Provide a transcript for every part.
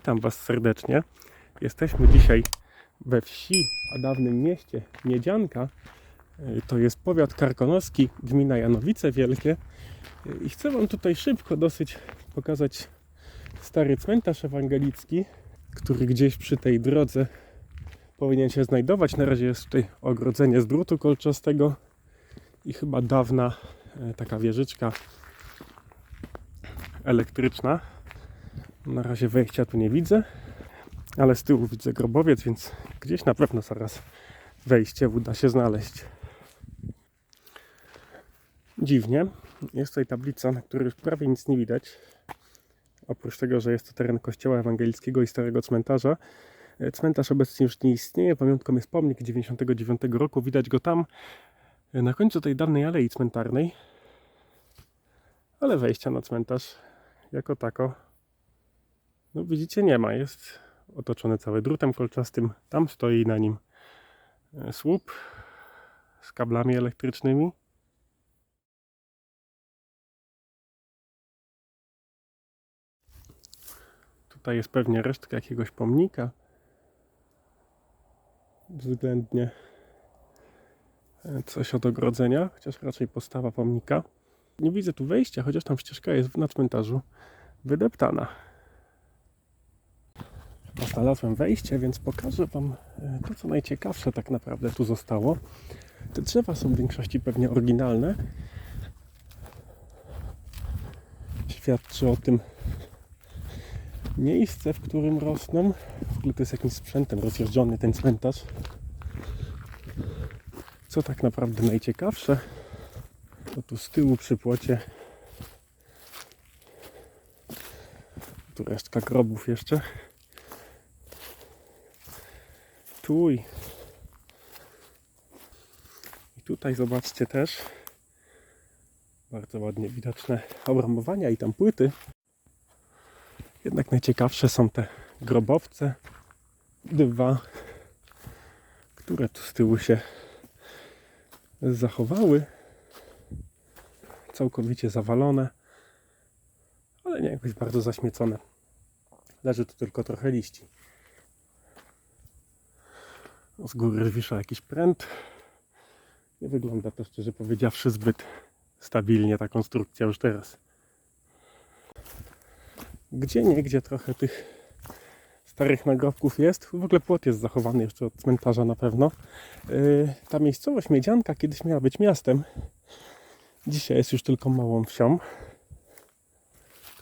Witam Was serdecznie. Jesteśmy dzisiaj we wsi, a dawnym mieście Miedzianka. Y, To jest powiat karkonoski, gmina Janowice Wielkie. Y, I chcę Wam tutaj szybko dosyć pokazać stary cmentarz ewangelicki, który gdzieś przy tej drodze powinien się znajdować. Na razie jest tutaj ogrodzenie z drutu kolczastego i chyba dawna e, taka wieżyczka elektryczna. Na razie wejścia tu nie widzę, ale z tyłu widzę grobowiec, więc gdzieś na pewno zaraz wejście uda się znaleźć. Dziwnie. Jest tutaj tablica, na której już prawie nic nie widać. Oprócz tego, że jest to teren kościoła ewangelickiego i starego cmentarza. E, Cmentarz obecnie już nie istnieje. Pamiątką jest pomnik 99 roku. Widać go tam e, na końcu tej dawnej alei cmentarnej. Ale wejścia na cmentarz jako tako no widzicie, nie ma. Jest otoczony cały drutem kolczastym. Tam stoi na nim e, słup z kablami elektrycznymi. Tutaj jest pewnie resztka jakiegoś pomnika. Względnie e, coś od ogrodzenia, chociaż raczej postawa pomnika. Nie widzę tu wejścia, chociaż tam ścieżka jest na cmentarzu wydeptana. Znalazłem wejście, więc pokażę Wam e, to, co najciekawsze tak naprawdę tu zostało. Te drzewa są w większości pewnie oryginalne. Świadczy o tym miejsce, w którym rosną. W ogóle to jest jakimś sprzętem rozjeżdżony ten cmentarz. Co tak naprawdę najciekawsze, to tu z tyłu przy płocie tu resztka grobów jeszcze. I tutaj zobaczcie też bardzo ładnie widoczne obramowania i tam płyty. Jednak najciekawsze są te grobowce, dwa, które tu z tyłu się zachowały. Całkowicie zawalone, ale nie jakoś bardzo zaśmiecone. Leży tu tylko trochę liści. Z góry wisza jakiś pręt. Nie wygląda to szczerze powiedziawszy zbyt stabilnie ta konstrukcja już teraz. Gdzie nie, gdzie trochę tych starych nagrobków jest. W ogóle płot jest zachowany jeszcze od cmentarza na pewno. Yy, ta miejscowość Miedzianka kiedyś miała być miastem. Dzisiaj jest już tylko małą wsią.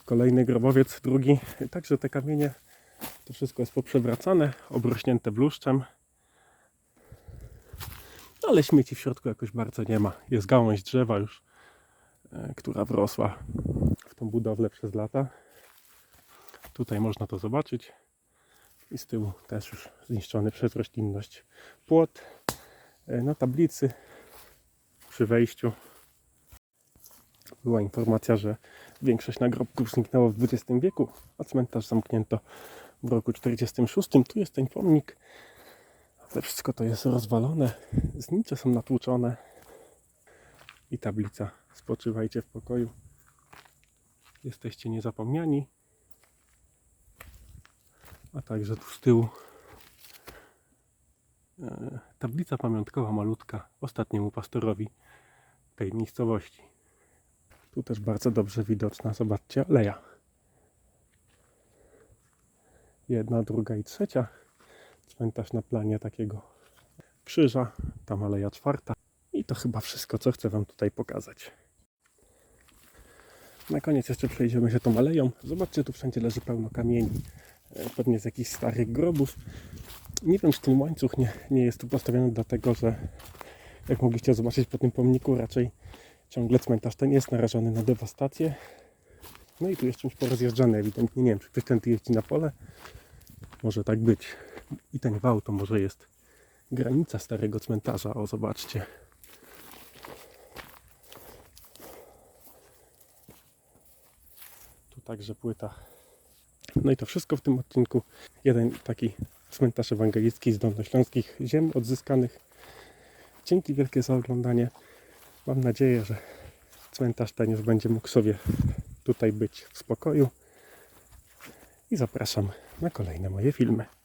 Kolejny grobowiec, drugi. Także te kamienie, to wszystko jest poprzewracane, obrośnięte bluszczem. Ale śmieci w środku jakoś bardzo nie ma. Jest gałąź drzewa już, e, która wrosła w tą budowlę przez lata. Tutaj można to zobaczyć. I z tyłu też już zniszczony przez roślinność płot. E, Na tablicy przy wejściu była informacja, że większość nagrobków zniknęło w XX wieku, a cmentarz zamknięto w roku 46. Tu jest ten pomnik, ale wszystko to jest rozwalone, znicze są natłuczone i tablica spoczywajcie w pokoju. Jesteście niezapomniani. A także tu z tyłu e, tablica pamiątkowa malutka ostatniemu pastorowi tej miejscowości. Tu też bardzo dobrze widoczna, zobaczcie, aleja. Jedna, druga i trzecia. Cmentarz na planie takiego krzyża. Tam aleja czwarta. I to chyba wszystko, co chcę Wam tutaj pokazać. Na koniec jeszcze przejdziemy się tą aleją. Zobaczcie, tu wszędzie leży pełno kamieni. E, Pewnie z jakichś starych grobów. Nie wiem, czy ten łańcuch nie, nie jest tu postawiony dlatego, że jak mogliście zobaczyć po tym pomniku, raczej ciągle cmentarz ten jest narażony na dewastację. No i tu jest czymś porozjeżdżany ewidentnie. Nie wiem, czy ktoś tędy jeździ na pole. Może tak być. I ten wał to może jest granica starego cmentarza. O, zobaczcie. Tu także płyta. No i to wszystko w tym odcinku. Jeden taki cmentarz ewangelicki z dolnośląskich ziem odzyskanych. Dzięki wielkie za oglądanie. Mam nadzieję, że cmentarz ten już będzie mógł sobie tutaj być w spokoju i zapraszam na kolejne moje filmy.